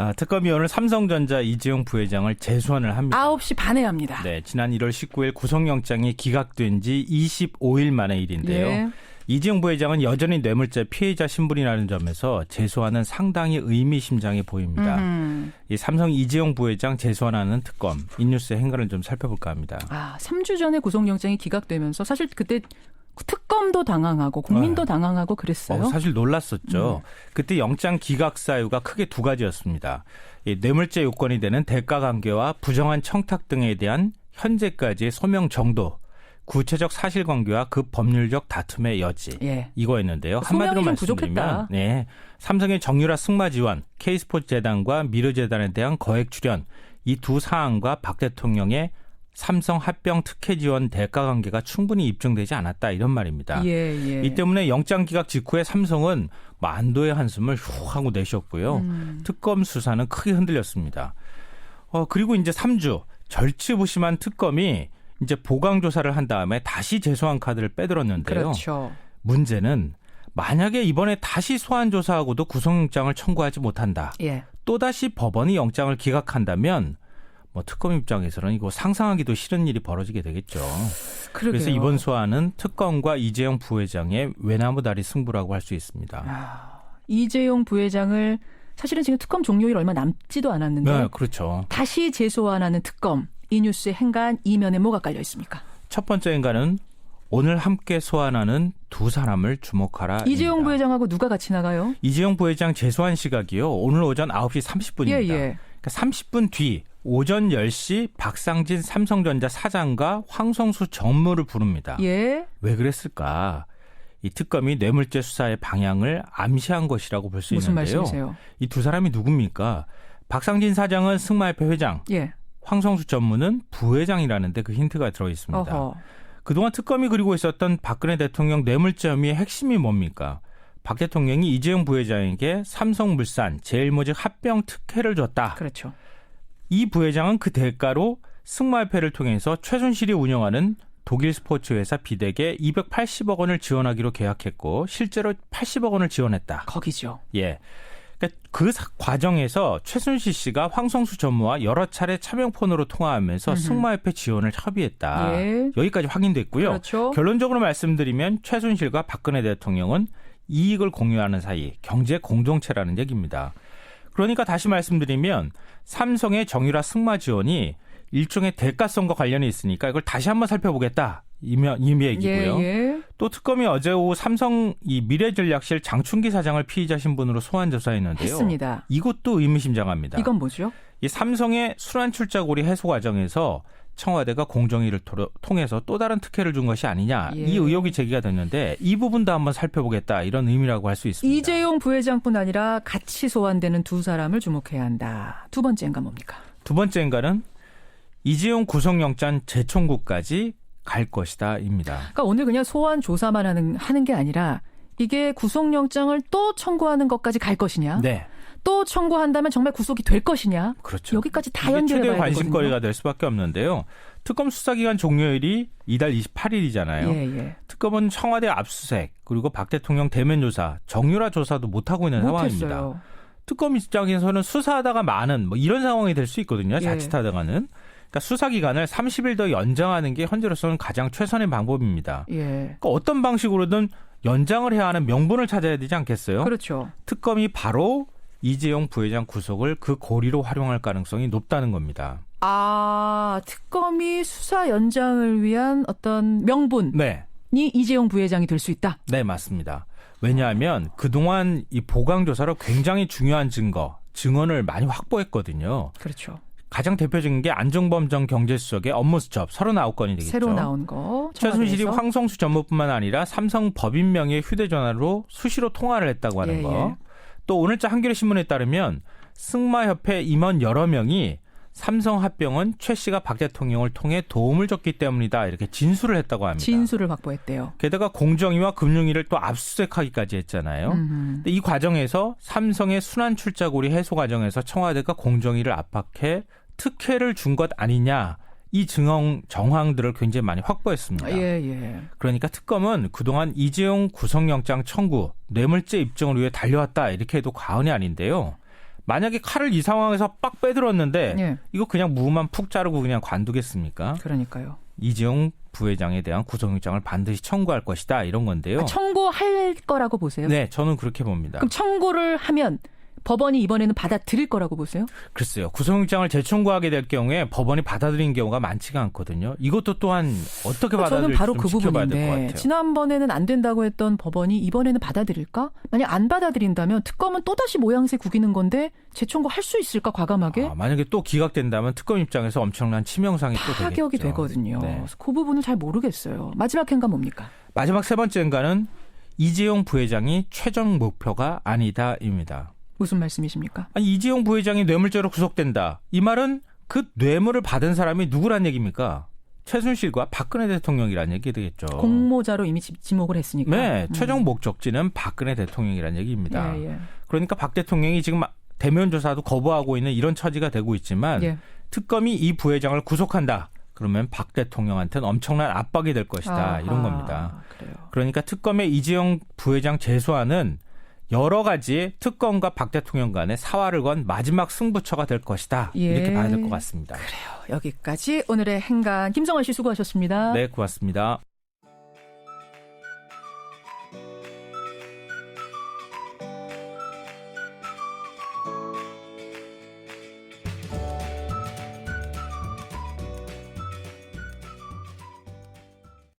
아, 특검이 오늘 삼성전자 이재용 부회장을 재소환을 합니다. 9시 반에 합니다. 네, 지난 1월 19일 구속영장이 기각된 지 25일 만의 일인데요. 예. 이재용 부회장은 여전히 뇌물죄 피해자 신분이라는 점에서 재소환은 상당히 의미심장해 보입니다. 음. 이 삼성 이재용 부회장 재소환하는 특검 이 뉴스의 행간을 좀 살펴볼까 합니다. 아, 3주 전에 구속영장이 기각되면서 사실 그때 특검도 당황하고 국민도 네. 당황하고 그랬어요. 음. 어, 사실 놀랐었죠. 그때 영장 기각 사유가 크게 두 가지였습니다. 이 뇌물죄 요건이 되는 대가 관계와 부정한 청탁 등에 대한 현재까지의 소명 정도, 구체적 사실관계와 그 법률적 다툼의 여지 예. 이거였는데요. 한마디로 좀 말씀드리면. 네, 삼성의 정유라 승마 지원, K스포츠 재단과 미르 재단에 대한 거액 출연 이 두 사안과 박 대통령의 삼성 합병 특혜 지원 대가 관계가 충분히 입증되지 않았다 이런 말입니다. 예, 예. 이 때문에 영장 기각 직후에 삼성은 뭐 안도의 한숨을 후 하고 내쉬었고요. 음. 특검 수사는 크게 흔들렸습니다. 어 그리고 이제 3주 절치부심한 특검이 이제 보강 조사를 한 다음에 다시 재소환 카드를 빼들었는데요. 그렇죠. 문제는 만약에 이번에 다시 소환 조사하고도 구속영장을 청구하지 못한다. 예. 또다시 법원이 영장을 기각한다면 뭐 특검 입장에서는 이거 상상하기도 싫은 일이 벌어지게 되겠죠. 그러게요. 그래서 이번 소환은 특검과 이재용 부회장의 외나무 다리 승부라고 할 수 있습니다. 아, 이재용 부회장을 사실은 지금 특검 종료일 얼마 남지도 않았는데 네, 그렇죠. 다시 재소환하는 특검 이 뉴스의 행간 이면에 뭐가 깔려 있습니까? 첫 번째 인간은 오늘 함께 소환하는 두 사람을 주목하라. 이재용. 부회장하고 누가 같이 나가요? 이재용 부회장 재소환 시각이요. 오늘 오전 9시 30분입니다. 예, 예. 그러니까 30분 뒤 오전 10시 박상진 삼성전자 사장과 황성수 전무를 부릅니다. 예. 왜 그랬을까? 이 특검이 뇌물죄 수사의 방향을 암시한 것이라고 볼 수 있는데요. 이 두 사람이 누굽니까? 박상진 사장은 승마협회 회장, 예. 황성수 전무는 부회장이라는데 그 힌트가 들어 있습니다. 어허. 그동안 특검이 그리고 있었던 박근혜 대통령 뇌물죄 혐의의 핵심이 뭡니까? 박 대통령이 이재용 부회장에게 삼성물산, 제일모직 합병 특혜를 줬다. 그렇죠. 이 부회장은 그 대가로 승마협회를 통해서 최순실이 운영하는 독일 스포츠 회사 비덱에 280억 원을 지원하기로 계약했고 실제로 80억 원을 지원했다. 거기죠. 예. 그러니까 그 사- 과정에서 최순실 씨가 황성수 전무와 여러 차례 차명폰으로 통화하면서 음흠. 승마협회 지원을 협의했다. 예. 여기까지 확인됐고요. 그렇죠. 결론적으로 말씀드리면 최순실과 박근혜 대통령은 이익을 공유하는 사이 경제 공동체라는 얘기입니다. 그러니까 다시 말씀드리면 삼성의 정유라 승마 지원이 일종의 대가성과 관련이 있으니까 이걸 다시 한번 살펴보겠다. 이미, 얘기고요. 예, 예. 또 특검이 어제 오후 삼성 이 미래전략실 장충기 사장을 피의자 신분으로 소환 조사했는데요. 했습니다. 이것도 의미심장합니다. 이건 뭐죠? 이 삼성의 순환 출자고리 해소 과정에서 청와대가 공정위를 토- 통해서 또 다른 특혜를 준 것이 아니냐 예. 이 의혹이 제기가 됐는데 이 부분도 한번 살펴보겠다 이런 의미라고 할 수 있습니다. 이재용 부회장뿐 아니라 같이 소환되는 두 사람을 주목해야 한다. 두 번째인가 뭡니까? 두 번째인가는 이재용 구속영장 재청구까지 갈 것이다입니다. 그러니까 오늘 그냥 소환 조사만 하는 하는 게 아니라 이게 구속영장을 또 청구하는 것까지 갈 것이냐? 네, 또 청구한다면 정말 구속이 될 것이냐? 그렇죠. 여기까지 다 연결해 최대 관심거리가. 될 수밖에 없는데요. 특검 수사기간 종료일이 이달 28일이잖아요. 예, 예. 특검은 청와대 압수수색 그리고 박 대통령 대면 조사, 정유라 조사도 못 하고 있는 상황입니다. 못했어요. 특검 입장에서는 수사하다가 많은 뭐 이런 상황이 될 수 있거든요. 예. 자칫하다가는. 그러니까 수사 기간을 30일 더 연장하는 게 현재로서는 가장 최선의 방법입니다. 예. 그러니까 어떤 방식으로든 연장을 해야 하는 명분을 찾아야 되지 않겠어요? 그렇죠. 특검이 바로 이재용 부회장 구속을 그 고리로 활용할 가능성이 높다는 겁니다. 아, 특검이 수사 연장을 위한 어떤 명분이 네. 이재용 부회장이 될 수 있다. 네, 맞습니다. 왜냐하면 그동안 이 보강 조사로 굉장히 중요한 증거, 증언을 많이 확보했거든요. 그렇죠. 가장 대표적인 게 안종범 전 경제수석의 업무 수첩 39건이 되겠죠. 새로 나온 거. 최순실이. 황성수 전무뿐만 아니라 삼성 법인 명의 휴대전화로 수시로 통화를 했다고 하는 예, 거. 예. 또 오늘자 한겨레 신문에 따르면 승마협회 임원 여러 명이 삼성 합병은 최 씨가 박 대통령을 통해 도움을 줬기 때문이다 이렇게 진술을 했다고 합니다. 진술을 확보했대요. 게다가 공정위와 금융위를 또 압수수색하기까지 했잖아요. 음. 근데 이 과정에서 삼성의 순환 출자고리 해소 과정에서 청와대가 공정위를 압박해 특혜를 준 것 아니냐. 이 증언 정황들을 굉장히 많이 확보했습니다. 예, 예. 그러니까 특검은 그동안 이재용 구속영장 청구, 뇌물죄 입증을 위해 달려왔다 이렇게 해도 과언이 아닌데요. 만약에 칼을 이 상황에서 빡 빼들었는데 예. 이거 그냥 무만 푹 자르고 그냥 관두겠습니까? 그러니까요. 이재용 부회장에 대한 구속영장을 반드시 청구할 것이다 이런 건데요. 아, 청구할 거라고 보세요. 네, 저는 그렇게 봅니다. 그럼 청구를 하면 법원이 이번에는 받아들일 거라고 보세요? 글쎄요. 구속영장을 재청구하게 될 경우에 법원이 받아들인 경우가 많지가 않거든요. 이것도 또한 어떻게 저는 받아들일지 바로 좀그 부분인데. 지난번에는 안 된다고 했던 법원이 이번에는 받아들일까? 만약 안 받아들인다면 특검은 또 다시 모양새 구기는 건데 재청구 할 수 있을까 과감하게? 아, 만약에 또 기각된다면 특검 입장에서 엄청난 치명상이 또 되겠죠. 타격이 되거든요. 네. 그 부분은 잘 모르겠어요. 마지막 행가 뭡니까? 마지막 세 번째 인가는 이재용 부회장이 최종 목표가 아니다입니다. 무슨 말씀이십니까? 아니 이재용 부회장이 뇌물죄로 구속된다. 이 말은 그 뇌물을 받은 사람이 누구란 얘기입니까? 최순실과 박근혜 대통령이란 얘기 되겠죠. 공모자로 이미 지- 지목을 했으니까. 네, 음. 최종 목적지는 박근혜 대통령이란 얘기입니다. 예, 예. 그러니까 박 대통령이 지금 대면 조사도 거부하고 있는 이런 처지가 되고 있지만 예. 특검이 이 부회장을 구속한다. 그러면 박 대통령한테는 엄청난 압박이 될 것이다. 아하, 이런 겁니다. 그래요. 그러니까 특검의 이재용 부회장 재소안은 여러 가지 특검과 박 대통령 간의 사활을 건 마지막 승부처가 될 것이다. 예. 이렇게 봐야 될 것 같습니다. 여기까지 오늘의 행간 김성환 씨 수고하셨습니다. 네, 고맙습니다.